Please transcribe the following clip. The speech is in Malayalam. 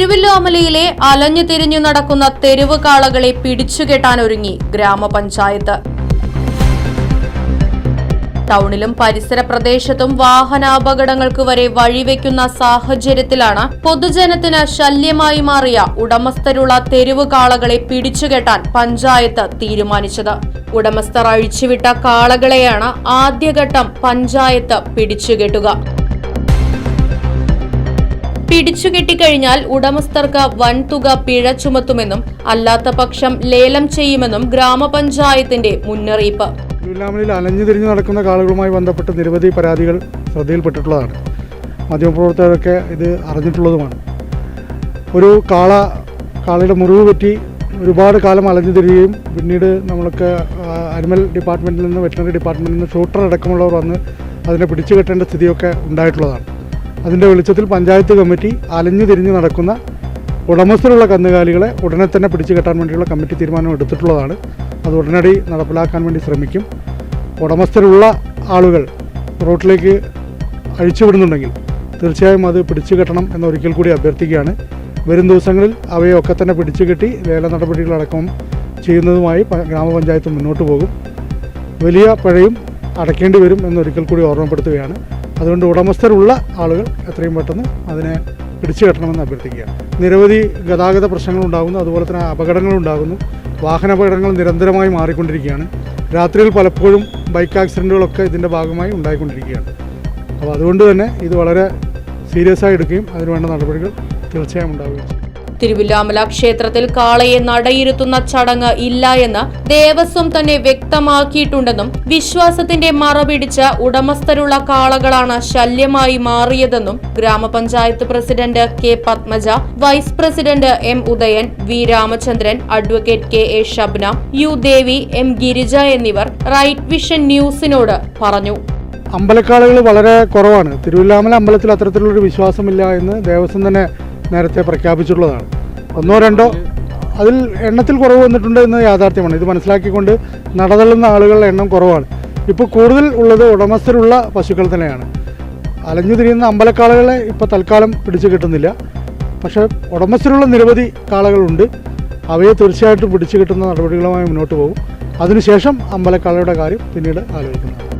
തിരുവല്ലോമലയിലെ അലഞ്ഞു തിരിഞ്ഞു നടക്കുന്ന തെരുവ് കാളകളെ പിടിച്ചുകെട്ടാനൊരുങ്ങി ഗ്രാമപഞ്ചായത്ത്. ടൗണിലും പരിസര പ്രദേശത്തും വാഹനാപകടങ്ങൾക്ക് വരെ വഴിവെക്കുന്ന സാഹചര്യത്തിലാണ് പൊതുജനത്തിന് ശല്യമായി മാറിയ ഉടമസ്ഥരുള്ള തെരുവ് കാളകളെ പിടിച്ചുകെട്ടാൻ പഞ്ചായത്ത് തീരുമാനിച്ചത്. ഉടമസ്ഥർ അഴിച്ചുവിട്ട കാളകളെയാണ് ആദ്യഘട്ടം പഞ്ചായത്ത് പിടിച്ചുകെട്ടുക പിടിച്ചുകെട്ടിക്കഴിഞ്ഞാൽ ഉടമസ്ഥർക്ക് വൻതുക പിഴ ചുമത്തുമെന്നും അല്ലാത്ത പക്ഷം ലേലം ചെയ്യുമെന്നും ഗ്രാമപഞ്ചായത്തിന്റെ മുന്നറിയിപ്പ്. തിരുവല്ലാമലയിൽ അലഞ്ഞു തിരിഞ്ഞു നടക്കുന്ന കാളുകളുമായി ബന്ധപ്പെട്ട് നിരവധി പരാതികൾ ശ്രദ്ധയിൽപ്പെട്ടിട്ടുള്ളതാണ്. മാധ്യമപ്രവർത്തകരൊക്കെ ഇത് അറിഞ്ഞിട്ടുള്ളതുമാണ്. ഒരു കാള കാളയുടെ മുറിവ് പറ്റി ഒരുപാട് കാലം അലഞ്ഞു തിരിയുകയും പിന്നീട് നമ്മൾക്ക് അനിമൽ ഡിപ്പാർട്ട്മെന്റിൽ നിന്ന് വെറ്റിനറി ഡിപ്പാർട്ട്മെന്റിൽ നിന്ന് ഷൂട്ടർ അടക്കമുള്ളവർ വന്ന് അതിനെ പിടിച്ചു കെട്ടേണ്ട സ്ഥിതിയൊക്കെ ഉണ്ടായിട്ടുള്ളതാണ്. അതിന്റെ വെളിച്ചത്തിൽ പഞ്ചായത്ത് കമ്മിറ്റി അലഞ്ഞു തിരിഞ്ഞ് നടക്കുന്ന ഉടമസ്ഥരുള്ള കന്നുകാലികളെ ഉടനെ തന്നെ പിടിച്ചു കെട്ടാൻ വേണ്ടിയുള്ള കമ്മിറ്റി തീരുമാനം എടുത്തിട്ടുള്ളതാണ്. അത് ഉടനടി നടപ്പിലാക്കാൻ വേണ്ടി ശ്രമിക്കും. ഉടമസ്ഥരുള്ള ആളുകൾ റോട്ടിലേക്ക് അഴിച്ചുവിടുന്നുണ്ടെങ്കിൽ തീർച്ചയായും അത് പിടിച്ചു കെട്ടണം എന്ന് ഒരിക്കൽ കൂടി അഭ്യർത്ഥിക്കുകയാണ്. വരും ദിവസങ്ങളിൽ അവയൊക്കെ തന്നെ പിടിച്ചു കെട്ടി വേല നടപടികളടക്കം ചെയ്യുന്നതുമായി ഗ്രാമപഞ്ചായത്ത് മുന്നോട്ട് പോകും. വലിയ പഴയും അടയ്ക്കേണ്ടി വരും എന്നൊരിക്കൽ കൂടി ഓർമ്മപ്പെടുത്തുകയാണ്. അതുകൊണ്ട് ഉടമസ്ഥരുള്ള ആളുകൾ എത്രയും പെട്ടെന്ന് അതിനെ പിടിച്ചു കെട്ടണമെന്ന് അഭ്യർത്ഥിക്കുകയാണ്. നിരവധി ഗതാഗത പ്രശ്നങ്ങൾ ഉണ്ടാകുന്നു അതുപോലെ തന്നെ അപകടങ്ങൾ ഉണ്ടാകുന്നു. വാഹനാപകടങ്ങൾ നിരന്തരമായി മാറിക്കൊണ്ടിരിക്കുകയാണ്. രാത്രിയിൽ പലപ്പോഴും ബൈക്ക് ആക്സിഡന്റുകളൊക്കെ ഇതിന്റെ ഭാഗമായി ഉണ്ടായിക്കൊണ്ടിരിക്കുകയാണ്. അപ്പോൾ അതുകൊണ്ട് തന്നെ ഇത് വളരെ സീരിയസ് ആയി എടുക്കുകയും അതിനുവേണ്ട നടപടികൾ തീർച്ചയായും ഉണ്ടാവുകയും തിരുവില്ലാമല ക്ഷേത്രത്തിൽ കാളയെ നടയിരുത്തുന്ന ചടങ്ങ് ഇല്ല എന്ന് ദേവസ്വം തന്നെ വ്യക്തമാക്കിയിട്ടുണ്ടെന്നും വിശ്വാസത്തിന്റെ മറപിടിച്ച ഉടമസ്ഥരുള്ള കാളകളാണ് ശല്യമായി മാറിയതെന്നും ഗ്രാമപഞ്ചായത്ത് president K Padmaja vice president M Udayan V Ramachandran advocate K A Shabna U Devi M Girija എന്നിവർ റൈറ്റ് വിഷൻ ന്യൂസിനോട് പറഞ്ഞു. അമ്പലക്കാളുകൾ വളരെ കുറവാണ്. തിരുവല്ലാമല അമ്പലത്തിൽ അത്തരത്തിലുള്ളൊരു വിശ്വാസമില്ല എന്ന് ദേവസ്വം തന്നെ നേരത്തെ പ്രഖ്യാപിച്ചിട്ടുള്ളതാണ്. ഒന്നോ രണ്ടോ അതിൽ എണ്ണത്തിൽ കുറവ് വന്നിട്ടുണ്ട് എന്ന് യാഥാർത്ഥ്യമാണ്. ഇത് മനസ്സിലാക്കിക്കൊണ്ട് നടതള്ളുന്ന ആളുകളുടെ എണ്ണം കുറവാണ്. ഇപ്പോൾ കൂടുതൽ ഉള്ളത് ഉടമസ്ഥരുള്ള പശുക്കൾ തന്നെയാണ്. അലഞ്ഞു തിരിയുന്ന അമ്പലക്കാളകളെ ഇപ്പോൾ തൽക്കാലം പിടിച്ചു കിട്ടുന്നില്ല. പക്ഷേ ഉടമസ്ഥരുള്ള നിരവധി കാളകളുണ്ട്. അവയെ തീർച്ചയായിട്ടും പിടിച്ചു കിട്ടുന്ന നടപടികളുമായി മുന്നോട്ട് പോകും. അതിനുശേഷം അമ്പലക്കാളയുടെ കാര്യം പിന്നീട് ആലോചിക്കുന്നതാണ്.